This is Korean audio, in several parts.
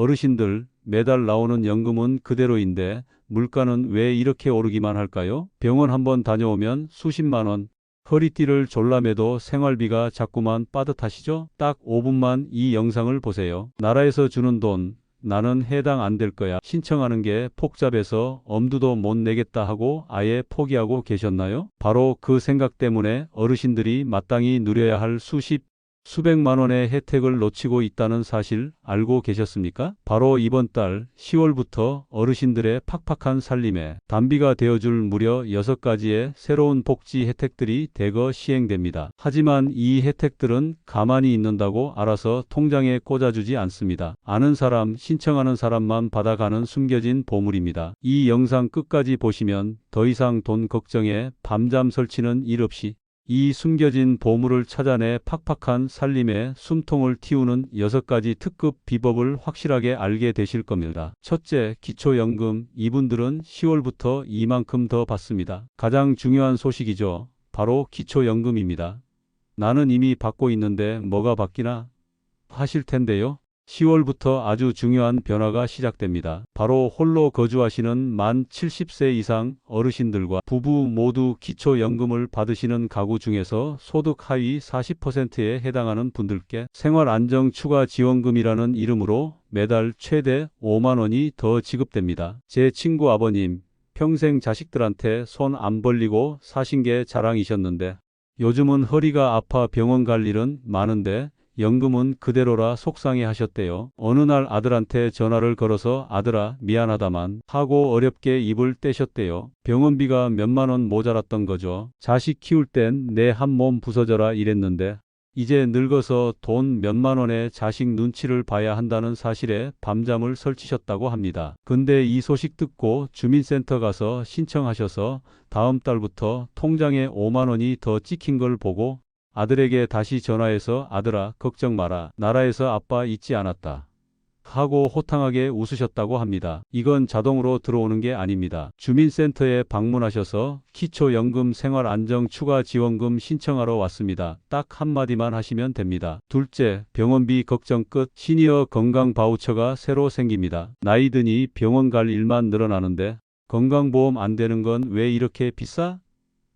어르신들 매달 나오는 연금은 그대로인데 물가는 왜 이렇게 오르기만 할까요? 병원 한번 다녀오면 수십만 원, 허리띠를 졸라매도 생활비가 자꾸만 빠듯하시죠? 딱 5분만 이 영상을 보세요. 나라에서 주는 돈 나는 해당 안 될 거야. 신청하는 게 복잡해서 엄두도 못 내겠다 하고 아예 포기하고 계셨나요? 바로 그 생각 때문에 어르신들이 마땅히 누려야 할 수십 수백만 원의 혜택을 놓치고 있다는 사실 알고 계셨습니까? 바로 이번 달 10월부터 어르신들의 팍팍한 살림에 단비가 되어줄 무려 6가지의 새로운 복지 혜택들이 대거 시행됩니다. 하지만 이 혜택들은 가만히 있는다고 알아서 통장에 꽂아주지 않습니다. 아는 사람, 신청하는 사람만 받아가는 숨겨진 보물입니다. 이 영상 끝까지 보시면 더 이상 돈 걱정에 밤잠 설치는 일 없이 이 숨겨진 보물을 찾아내 팍팍한 살림에 숨통을 틔우는 여섯 가지 특급 비법을 확실하게 알게 되실 겁니다. 첫째, 기초연금. 이분들은 10월부터 이만큼 더 받습니다. 가장 중요한 소식이죠. 바로 기초연금입니다. 나는 이미 받고 있는데 뭐가 바뀌나? 하실 텐데요. 10월부터 아주 중요한 변화가 시작됩니다. 바로 홀로 거주하시는 만 70세 이상 어르신들과 부부 모두 기초연금을 받으시는 가구 중에서 소득 하위 40%에 해당하는 분들께 생활안정추가지원금이라는 이름으로 매달 최대 5만 원이 더 지급됩니다. 제 친구 아버님 평생 자식들한테 손 안 벌리고 사신 게 자랑이셨는데 요즘은 허리가 아파 병원 갈 일은 많은데 연금은 그대로라 속상해 하셨대요. 어느 날 아들한테 전화를 걸어서 아들아 미안하다만 하고 어렵게 입을 떼셨대요. 병원비가 몇만 원 모자랐던 거죠. 자식 키울 땐 내 한 몸 부서져라 이랬는데 이제 늙어서 돈 몇만 원에 자식 눈치를 봐야 한다는 사실에 밤잠을 설치셨다고 합니다. 근데 이 소식 듣고 주민센터 가서 신청하셔서 다음 달부터 통장에 5만 원이 더 찍힌 걸 보고 아들에게 다시 전화해서 아들아 걱정 마라 나라에서 아빠 잊지 않았다 하고 호탕하게 웃으셨다고 합니다. 이건 자동으로 들어오는 게 아닙니다. 주민센터에 방문하셔서 기초연금 생활안정 추가 지원금 신청하러 왔습니다. 딱 한마디만 하시면 됩니다. 둘째, 병원비 걱정 끝 시니어 건강 바우처가 새로 생깁니다. 나이 드니 병원 갈 일만 늘어나는데 건강보험 안 되는 건 왜 이렇게 비싸?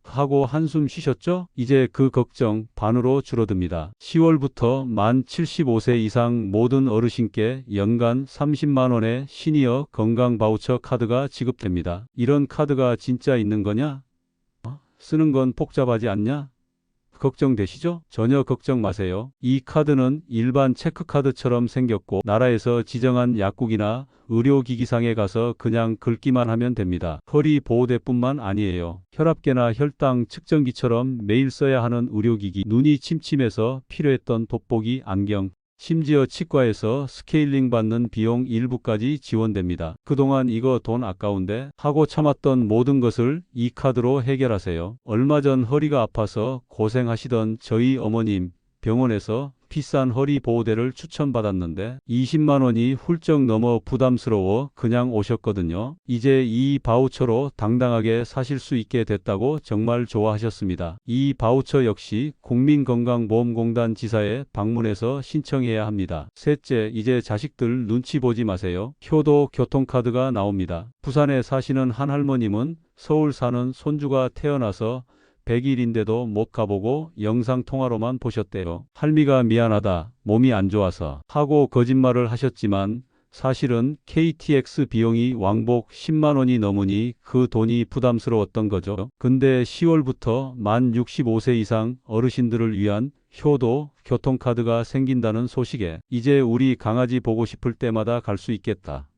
하고 한숨 쉬셨죠? 이제 그 걱정 반으로 줄어듭니다. 10월부터 만 75세 이상 모든 어르신께 연간 30만 원의 시니어 건강 바우처 카드가 지급됩니다. 이런 카드가 진짜 있는 거냐? 어? 쓰는 건 복잡하지 않냐? 걱정되시죠? 전혀 걱정 마세요. 이 카드는 일반 체크카드처럼 생겼고 나라에서 지정한 약국이나 의료기기상에 가서 그냥 긁기만 하면 됩니다. 허리 보호대뿐만 아니에요. 혈압계나 혈당 측정기처럼 매일 써야 하는 의료기기, 눈이 침침해서 필요했던 돋보기, 안경, 심지어 치과에서 스케일링 받는 비용 일부까지 지원됩니다. 그동안 이거 돈 아까운데 하고 참았던 모든 것을 이 카드로 해결하세요. 얼마 전 허리가 아파서 고생하시던 저희 어머님 병원에서 비싼 허리 보호대를 추천받았는데 20만 원이 훌쩍 넘어 부담스러워 그냥 오셨거든요. 이제 이 바우처로 당당하게 사실 수 있게 됐다고 정말 좋아하셨습니다. 이 바우처 역시 국민건강보험공단 지사에 방문해서 신청해야 합니다. 셋째, 이제 자식들 눈치 보지 마세요. 효도 교통카드가 나옵니다. 부산에 사시는 한 할머님은 서울 사는 손주가 태어나서 100일인데도 못 가보고 영상통화로만 보셨대요. 할미가 미안하다, 몸이 안 좋아서 하고 거짓말을 하셨지만 사실은 KTX 비용이 왕복 10만 원이 넘으니 그 돈이 부담스러웠던 거죠. 근데 10월부터 만 65세 이상 어르신들을 위한 효도 교통카드가 생긴다는 소식에 이제 우리 강아지 보고 싶을 때마다 갈 수 있겠다.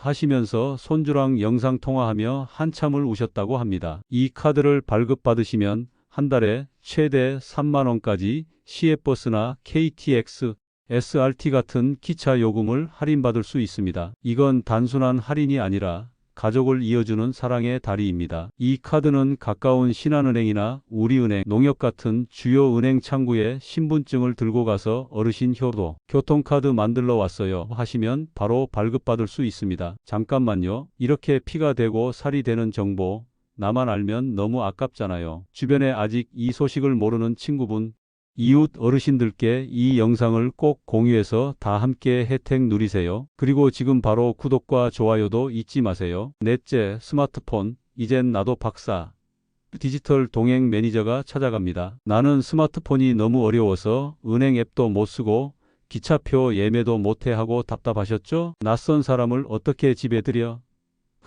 하시면서 손주랑 영상통화하며 한참을 우셨다고 합니다. 이 카드를 발급받으시면 한 달에 최대 3만원까지 시외버스나 KTX, SRT 같은 기차 요금을 할인받을 수 있습니다. 이건 단순한 할인이 아니라 가족을 이어주는 사랑의 다리입니다. 이 카드는 가까운 신한은행이나 우리은행, 농협 같은 주요 은행 창구에 신분증을 들고 가서 어르신 효도, 교통카드 만들러 왔어요 하시면 바로 발급받을 수 있습니다. 잠깐만요. 이렇게 피가 되고 살이 되는 정보 나만 알면 너무 아깝잖아요. 주변에 아직 이 소식을 모르는 친구분 이웃 어르신들께 이 영상을 꼭 공유해서 다 함께 혜택 누리세요. 그리고 지금 바로 구독과 좋아요도 잊지 마세요. 넷째, 스마트폰. 이젠 나도 박사. 디지털 동행 매니저가 찾아갑니다. 나는 스마트폰이 너무 어려워서 은행 앱도 못 쓰고 기차표 예매도 못해 하고 답답하셨죠? 낯선 사람을 어떻게 집에 들여?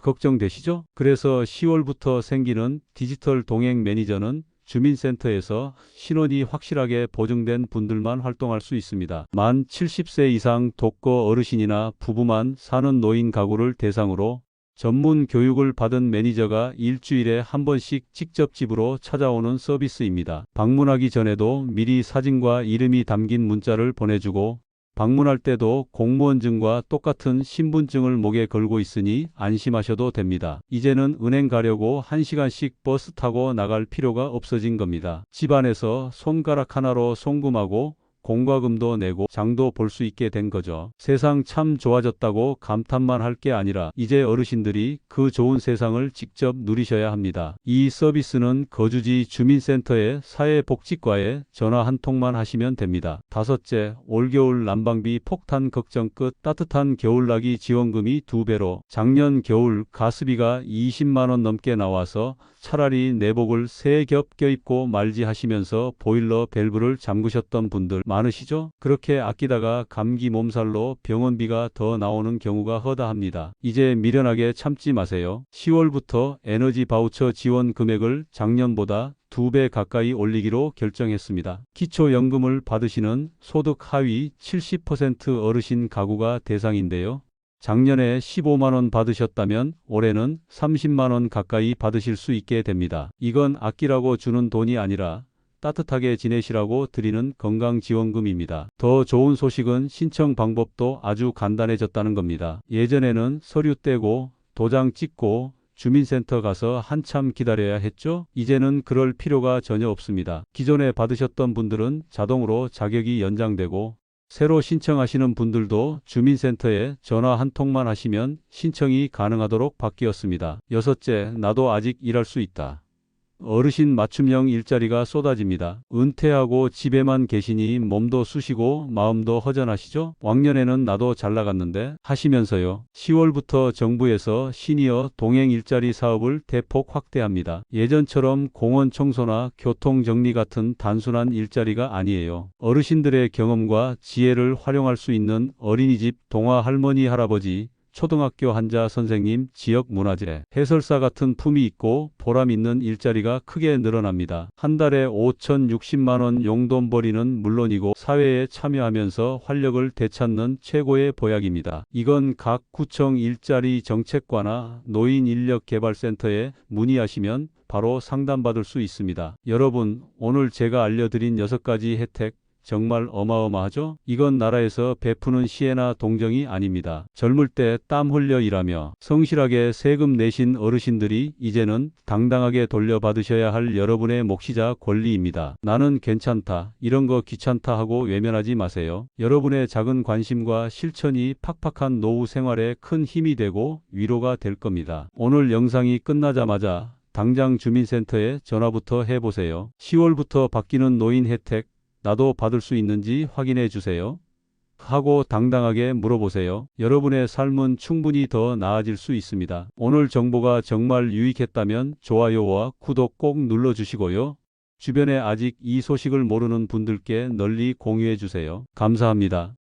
걱정되시죠? 그래서 10월부터 생기는 디지털 동행 매니저는 주민센터에서 신원이 확실하게 보증된 분들만 활동할 수 있습니다. 만 70세 이상 독거 어르신이나 부부만 사는 노인 가구를 대상으로 전문 교육을 받은 매니저가 일주일에 한 번씩 직접 집으로 찾아오는 서비스입니다. 방문하기 전에도 미리 사진과 이름이 담긴 문자를 보내주고 방문할 때도 공무원증과 똑같은 신분증을 목에 걸고 있으니 안심하셔도 됩니다. 이제는 은행 가려고 1시간씩 버스 타고 나갈 필요가 없어진 겁니다. 집안에서 손가락 하나로 송금하고 공과 금도 내고 장도 볼 수 있게 된 거죠. 세상 참 좋아졌다고 감탄만 할 게 아니라 이제 어르신들이 그 좋은 세상을 직접 누리셔야 합니다. 이 서비스는 거주지 주민센터의 사회복지과에 전화 한 통만 하시면 됩니다. 다섯째, 올겨울 난방비 폭탄 걱정 끝 따뜻한 겨울나기 지원금이 두 배로 작년 겨울 가스비가 20만 원 넘게 나와서 차라리 내복을 세 겹 껴입고 말지 하시면서 보일러 밸브를 잠그셨던 분들 많으시죠? 그렇게 아끼다가 감기 몸살로 병원비가 더 나오는 경우가 허다합니다. 이제 미련하게 참지 마세요. 10월부터 에너지 바우처 지원 금액을 작년보다 두배 가까이 올리기로 결정했습니다. 기초연금을 받으시는 소득 하위 70% 어르신 가구가 대상인데요. 작년에 15만원 받으셨다면 올해는 30만원 가까이 받으실 수 있게 됩니다. 이건 아끼라고 주는 돈이 아니라 따뜻하게 지내시라고 드리는 건강지원금입니다. 더 좋은 소식은 신청 방법도 아주 간단해졌다는 겁니다. 예전에는 서류 떼고 도장 찍고 주민센터 가서 한참 기다려야 했죠? 이제는 그럴 필요가 전혀 없습니다. 기존에 받으셨던 분들은 자동으로 자격이 연장되고 새로 신청하시는 분들도 주민센터에 전화 한 통만 하시면 신청이 가능하도록 바뀌었습니다. 여섯째, 나도 아직 일할 수 있다. 어르신 맞춤형 일자리가 쏟아집니다. 은퇴하고 집에만 계시니 몸도 쑤시고 마음도 허전하시죠? 왕년에는 나도 잘 나갔는데 하시면서요. 10월부터 정부에서 시니어 동행 일자리 사업을 대폭 확대합니다. 예전처럼 공원 청소나 교통 정리 같은 단순한 일자리가 아니에요. 어르신들의 경험과 지혜를 활용할 수 있는 어린이집 동화 할머니 할아버지 초등학교 한자 선생님, 지역 문화재, 해설사 같은 품이 있고 보람 있는 일자리가 크게 늘어납니다. 한 달에 5,060만원 용돈벌이는 물론이고 사회에 참여하면서 활력을 되찾는 최고의 보약입니다. 이건 각 구청 일자리 정책과나 노인 인력 개발센터에 문의하시면 바로 상담받을 수 있습니다. 여러분, 오늘 제가 알려드린 6가지 혜택 정말 어마어마하죠? 이건 나라에서 베푸는 시혜나 동정이 아닙니다. 젊을 때 땀 흘려 일하며 성실하게 세금 내신 어르신들이 이제는 당당하게 돌려받으셔야 할 여러분의 몫이자 권리입니다. 나는 괜찮다, 이런 거 귀찮다 하고 외면하지 마세요. 여러분의 작은 관심과 실천이 팍팍한 노후 생활에 큰 힘이 되고 위로가 될 겁니다. 오늘 영상이 끝나자마자 당장 주민센터에 전화부터 해보세요. 10월부터 바뀌는 노인 혜택 나도 받을 수 있는지 확인해 주세요. 하고 당당하게 물어보세요. 여러분의 삶은 충분히 더 나아질 수 있습니다. 오늘 정보가 정말 유익했다면 좋아요와 구독 꼭 눌러주시고요. 주변에 아직 이 소식을 모르는 분들께 널리 공유해 주세요. 감사합니다.